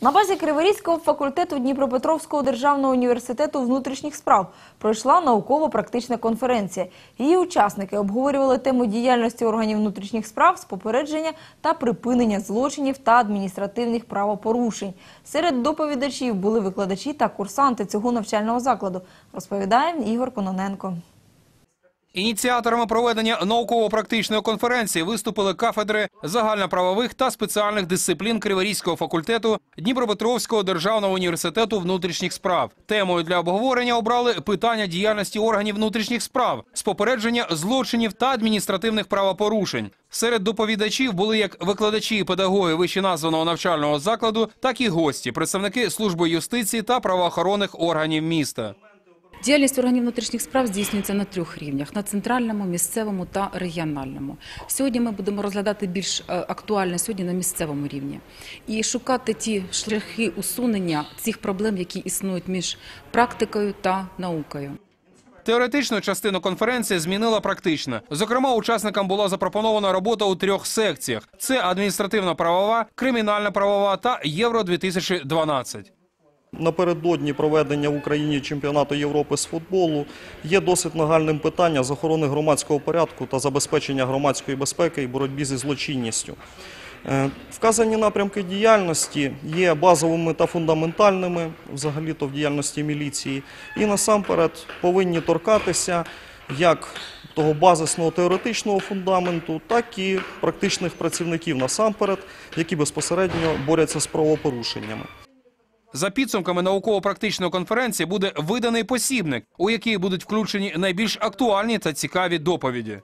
На базі Криворізького факультету Дніпропетровського державного університету внутрішніх справ пройшла науково-практична конференція. Її учасники обговорювали тему діяльності органів внутрішніх справ з попередження та припинення злочинів та адміністративних правопорушень. Серед доповідачів були викладачі та курсанти цього навчального закладу, розповідає Ігор Кононенко. Ініціаторами проведення науково-практичної конференції виступили кафедри загальноправових та спеціальних дисциплін Криворізького факультету Дніпропетровського державного університету внутрішніх справ. Темою для обговорення обрали питання діяльності органів внутрішніх справ з попередження злочинів та адміністративних правопорушень. Серед доповідачів були як викладачі і педагоги вищеназваного навчального закладу, так і гості, представники служби юстиції та правоохоронних органів міста. Діяльність органів внутрішніх справ здійснюється на трьох рівнях: на центральному, місцевому та регіональному. Сьогодні ми будемо розглядати більш е, актуальне сьогодні на місцевому рівні і шукати ті шляхи усунення цих проблем, які існують між практикою та наукою. Теоретичну частину конференції змінила практично. Зокрема, учасникам була запропонована робота у трьох секціях: це адміністративно-правова, кримінально-правова та Євро 2012 Напередодні проведення в Україні чемпіонату Європи з футболу є досить нагальним питання з охорони громадського порядку та забезпечення громадської безпеки і боротьбі зі злочинністю. Е, Вказані напрямки діяльності є базовими та фундаментальними взагалі-то в діяльності міліції і насамперед повинні торкатися як того базисного теоретичного фундаменту, так і практичних працівників насамперед, які безпосередньо борються з правопорушеннями. За підсумками науково-практичної конференції буде виданий посібник, у який будуть включені найбільш актуальні та цікаві доповіді.